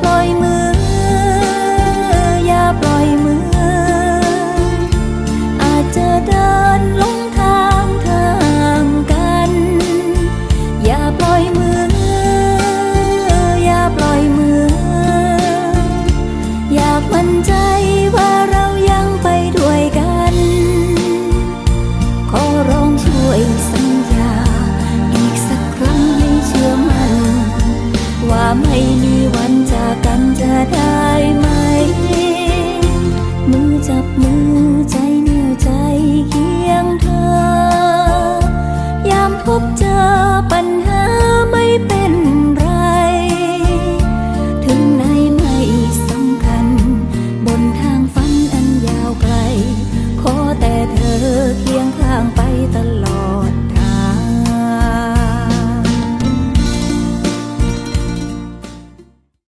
ปล่อยมือ อย่าปล่อยมือ อาจจะเดินลงทางทางกัน อย่าปล่อยมือ อย่าปล่อยมือ อยากมั่นใจว่าเรายังไปด้วยกัน ขอร้องช่วยสัญญา อีกสักครั้งให้เชื่อมั่นว่าไม่มี พบเจอปัญหา